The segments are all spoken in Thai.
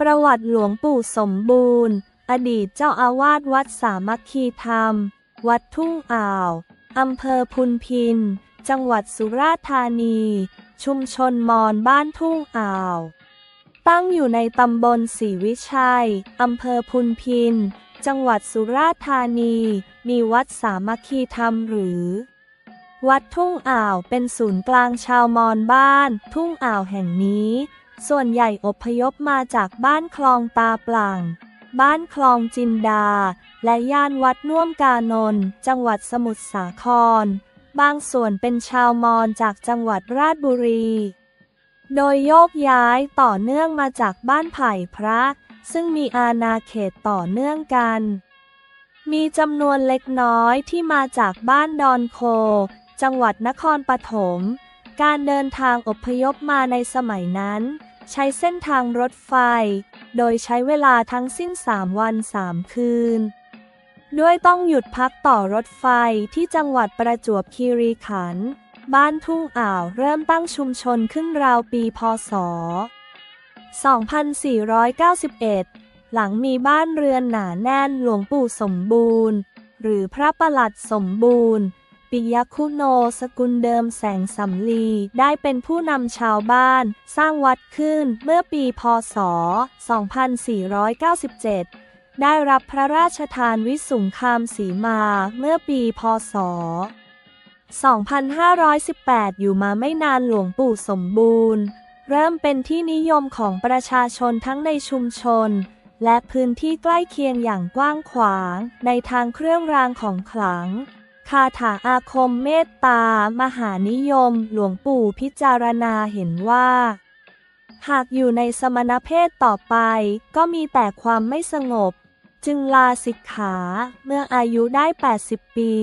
ประวัติหลวงปู่สมบูรณ์ อดีตเจ้าอาวาสวัดสามัคคีธรรม วัดทุ่งอ่าว อำเภอพุนพิน จังหวัดสุราษฎร์ธานี ชุมชนมอญบ้านทุ่งอ่าว ตั้งอยู่ในตำบลศรีวิชัย อำเภอพุนพิน จังหวัดสุราษฎร์ธานี มีวัดสามัคคีธรรมหรือ วัดทุ่งอ่าวเป็นศูนย์กลางชาวมอญบ้าน ทุ่งอ่าวแห่งนี้ ส่วนใหญ่อพยพมาจากบ้านคลองตาปล่างบ้านคลองจินดา และย่านวัดน่วมกานนท์จังหวัดสมุทรสาคร บางส่วนเป็นชาวมอญจากจังหวัดราชบุรี โดยโยกย้ายต่อเนื่องมาจากบ้านไผ่พระ ซึ่งมีอาณาเขตต่อเนื่องกัน มีจำนวนเล็กน้อยที่มาจากบ้านดอนโค จังหวัดนครปฐม การเดินทางอพยพมาในสมัยนั้น ใช้เส้นทางรถไฟ โดยใช้เวลาทั้งสิ้น 3 วัน 3 คืน ด้วยต้องหยุดพักต่อรถไฟที่จังหวัดประจวบคีรีขันธ์ บ้านทุ่งอ่าวเริ่มตั้งชุมชนขึ้นราวปีพศ 2491 หลังมีบ้านเรือนหนาแน่นหลวงปู่สมบูรณ์ หรือพระประหลัดสมบูรณ์ ปิยคุโนสกุลเดิมแสงสำลี ได้เป็นผู้นำชาวบ้าน สร้างวัดขึ้นเมื่อปีพศ 2497ได้รับพระราชทานวิสุงคามสีมาเมื่อปีพศ 2518 อยู่มาไม่นานหลวงปู่สมบูรณ์ เริ่มเป็นที่นิยมของประชาชนทั้งในชุมชน และพื้นที่ใกล้เคียงอย่างกว้างขวางในทางเครื่องรางของขลัง คาถาอาคมเมตตามหานิยม หลวงปู่พิจารณาเห็นว่า หากอยู่ในสมณเพศต่อไป ก็มีแต่ความไม่สงบ จึงลาสิกขาเมื่ออายุได้ 80 ปี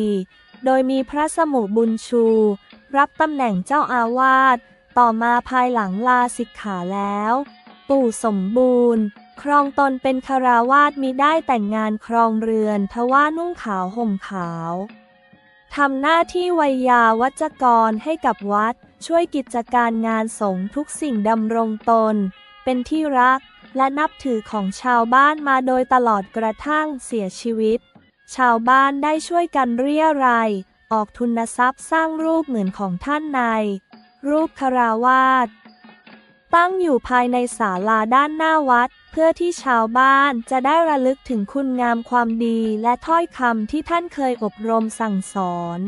โดยมีพระสมุบุญชู รับตำแหน่งเจ้าอาวาส ต่อมาภายหลังลาสิกขาแล้ว ปู่สมบูรณ์ครองตนเป็นคาราวาสมิได้แต่งงานครองเรือนทว่านุ่งขาวห่มขาว ทำหน้าที่ไวยาวัจกรให้กับวัด ช่วยกิจการงานสงฆ์ทุกสิ่งดำรงตน เป็นที่รักและนับถือของชาวบ้านมาโดยตลอดกระทั่งเสียชีวิต ชาวบ้านได้ช่วยกันเรียรายออกทุนทรัพย์สร้างรูปเหมือนของท่านในรูปคาราวาสตั้งอยู่ภายในศาลาด้านหน้าวัด เพื่อที่ชาวบ้านจะได้ระลึกถึงคุณงามความดีและถ้อยคำที่ท่านเคยอบรมสั่งสอน